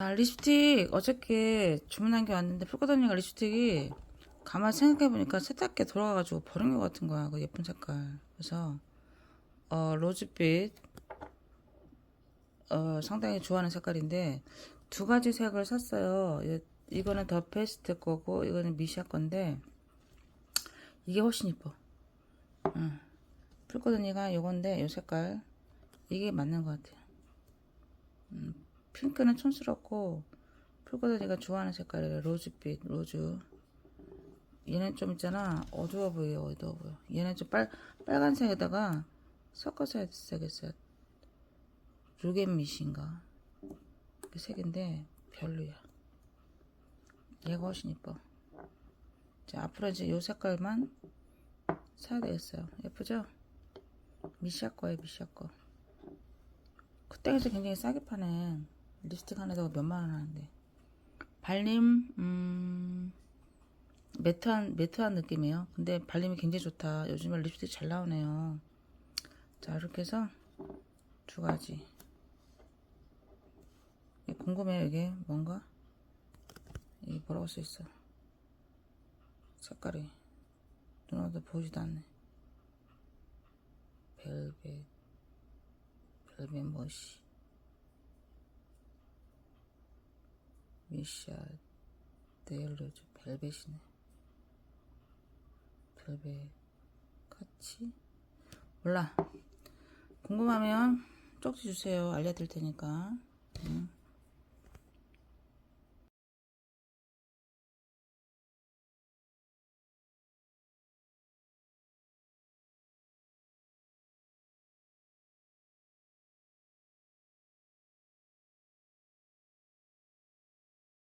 아, 립스틱 어저께 주문한 게 왔는데 풀꽃 언니가 립스틱이 가만 생각해보니까 세탁기에 돌아가가지고 버린 것 같은 거야 그 예쁜 색깔. 그래서 어 로즈빛 어 상당히 좋아하는 색깔인데 두 가지 색을 샀어요. 이- 이거는 더 페스트 거고 이거는 미샤 건데 이게 훨씬 이뻐. 응. 풀꽃 언니가 요건데 요 색깔 이게 맞는 것 같아요 핑크는 촌스럽고 풀고다니가 좋아하는 색깔이에요. 로즈빛, 로즈. 얘는 좀 있잖아. 어두워 보여요. 어두워 보여. 얘는 좀 빨, 빨간색에다가 섞어서 해야 되겠어요. 루겐밋인가. 그 색인데 별로야. 얘가 훨씬 이뻐. 자, 앞으로 이제 요 색깔만 사야 되겠어요. 예쁘죠? 미샤 거예요, 미샤 거. 그때에서 굉장히 싸게 파네. 립스틱 하나다가 몇만 원 하는데. 발림, 음, 매트한, 매트한 느낌이에요. 근데 발림이 굉장히 좋다. 요즘에 립스틱 잘 나오네요. 자, 이렇게 해서 두 가지. 궁금해요, 이게 뭔가? 이게 뭐라고 써있어? 색깔이. 누나도 보이지도 않네. 벨벳, 벨벳 멋이. 미샤 네일로즈 벨벳이네. 벨벳 같이? 몰라. 궁금하면 쪽지 주세요. 알려드릴 테니까. 응.